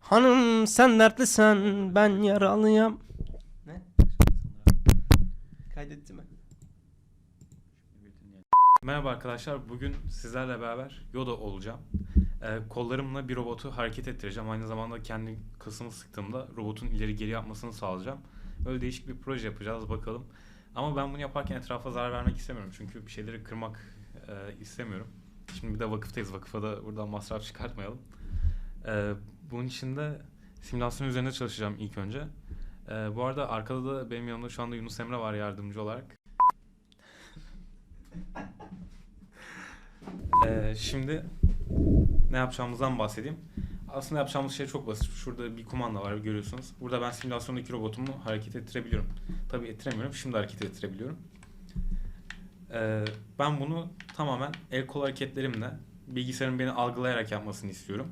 Hanım sen dertlisen ben yaralıyam. Ne? Kaydetti mi? Merhaba arkadaşlar. Bugün sizlerle beraber Yoda olacağım. Ee, kollarımla bir robotu hareket ettireceğim. Aynı zamanda kendi kasımı sıktığımda robotun ileri geri yapmasını sağlayacağım. Böyle değişik bir proje yapacağız bakalım. Ama ben bunu yaparken etrafa zarar vermek istemiyorum. Çünkü bir şeyleri kırmak e, istemiyorum. Şimdi bir de vakıftayız. Vakıfa da buradan masraf çıkartmayalım. Ee, bunun için de simülasyon üzerinde çalışacağım ilk önce. Ee, bu arada arkada da benim yanımda şu anda Yunus Emre var yardımcı olarak. Ee, şimdi ne yapacağımızdan bahsedeyim. Aslında yapacağımız şey çok basit. Şurada bir kumanda var görüyorsunuz. Burada ben simülasyondaki robotumu hareket ettirebiliyorum. Tabii ettiremiyorum. Şimdi hareket ettirebiliyorum. Ee, ben bunu tamamen el kol hareketlerimle bilgisayarın beni algılayarak yapmasını istiyorum.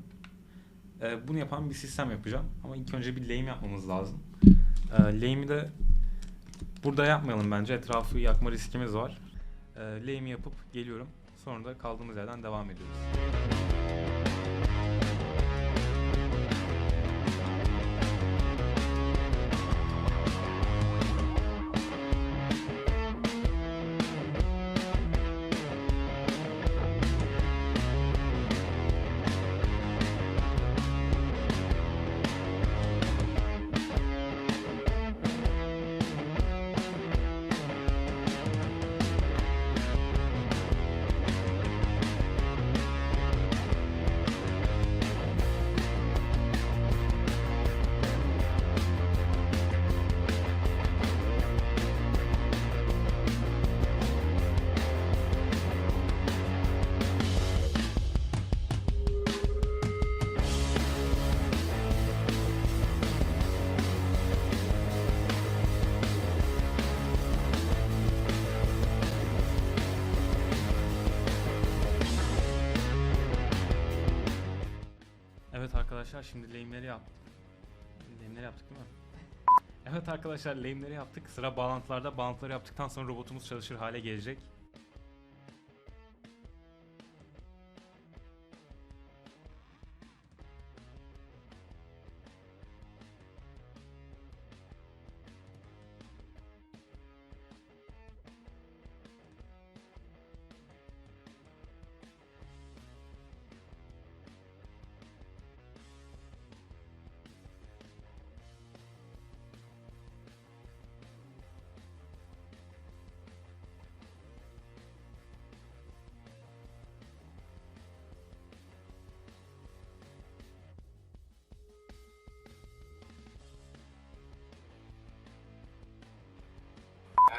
Ee, bunu yapan bir sistem yapacağım. Ama ilk önce bir lame yapmamız lazım. Ee, lame'i de burada yapmayalım bence. Etrafı yakma riskimiz var. Ee, lame'i yapıp geliyorum. Sonra da kaldığımız yerden devam ediyoruz. Arkadaşlar şimdi lame'leri yaptık. Lame'leri yaptık değil mi? Evet arkadaşlar lame'leri yaptık. Sıra bağlantılarda. Bağlantıları yaptıktan sonra robotumuz çalışır hale gelecek.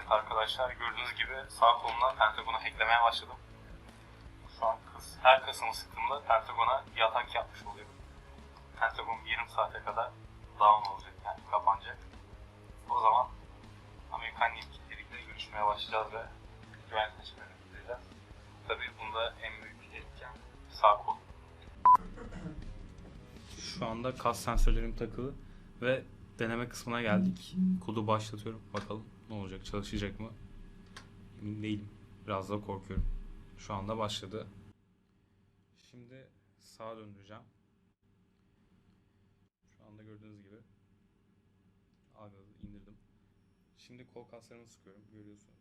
Evet arkadaşlar gördüğünüz gibi sağ kolumdan Pentagon'a hacklemeye başladım. Şu an kız, her kasımı sıktığımda Pentagon'a bir atak yapmış oluyorum. Pentagon yarım saate kadar down olacak yani kapanacak. O zaman Amerikan yetkilileriyle görüşmeye başlayacağız ve güvenlik seçimlerini gideceğiz. Tabii bunda en büyük etken sağ kol. Şu anda kas sensörlerim takılı ve deneme kısmına geldik. Kodu başlatıyorum. Bakalım ne olacak? Çalışacak mı? Emin değilim. Biraz da korkuyorum. Şu anda başladı. Şimdi sağa döndüreceğim. Şu anda gördüğünüz gibi A gazı indirdim. Şimdi kol kaslarımı sıkıyorum. Görüyorsunuz.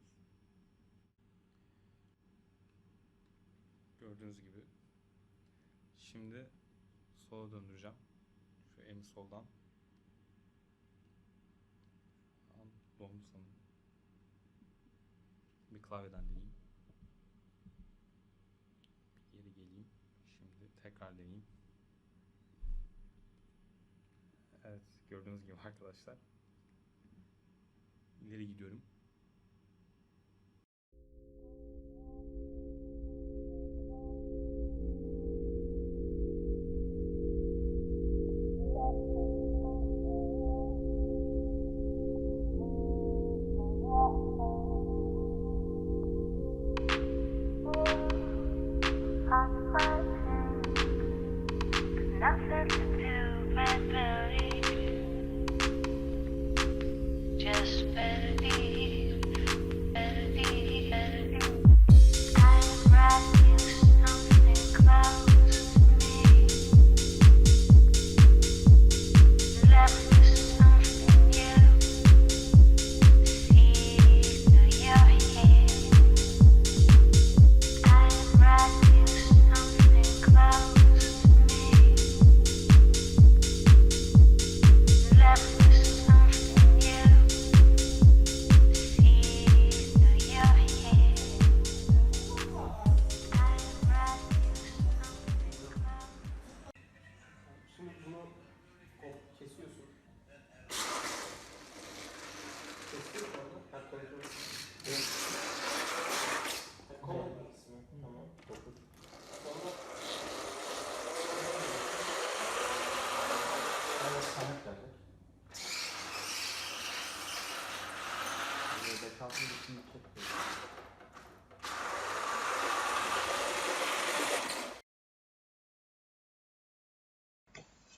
Gördüğünüz gibi. Şimdi sola döndüreceğim. Şu en soldan. An dondu sanırım. Klavyeden deneyeyim. Geri geleyim. Şimdi tekrar deneyeyim. Evet gördüğünüz gibi arkadaşlar. İleri gidiyorum.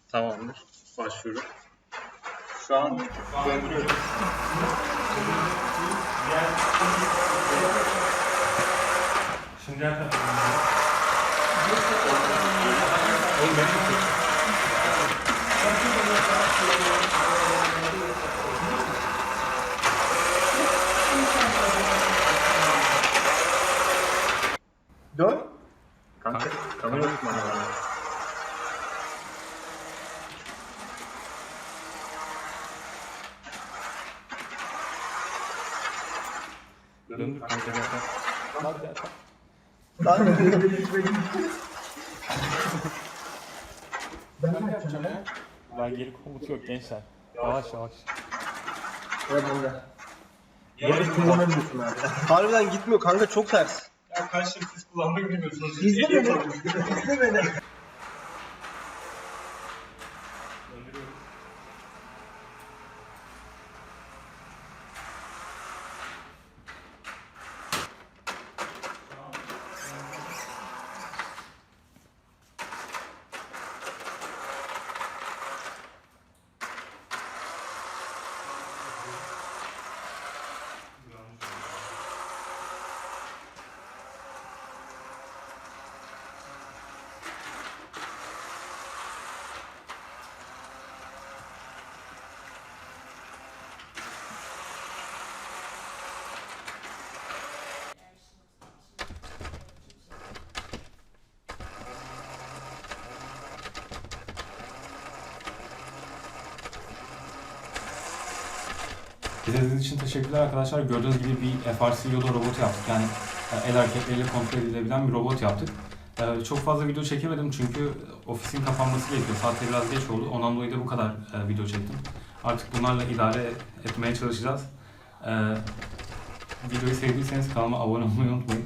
Tamamdır. Başvuru. Şu an gönderiyorum. Şimdi Döndür kanka zaten. Bak ya. Ben ne yapacağım ya? Ben geri komut yok gençler. Yavaş yavaş. Yarın kullanamıyorsun abi. Harbiden gitmiyor kanka çok ters. Ya kaç yıl siz kullandığını bilmiyorsunuz. İzle beni. İzle beni. İzlediğiniz için teşekkürler arkadaşlar. Gördüğünüz gibi bir FRC Yoda robotu yaptık. Yani e, el hareketleriyle kontrol edilebilen bir robot yaptık. E, Çok fazla video çekemedim çünkü ofisin kapanması gerekiyor. Saatte biraz geç oldu. Ondan dolayı da bu kadar e, video çektim. Artık bunlarla idare etmeye çalışacağız. Videoyu sevdiyseniz kanalıma abone olmayı unutmayın.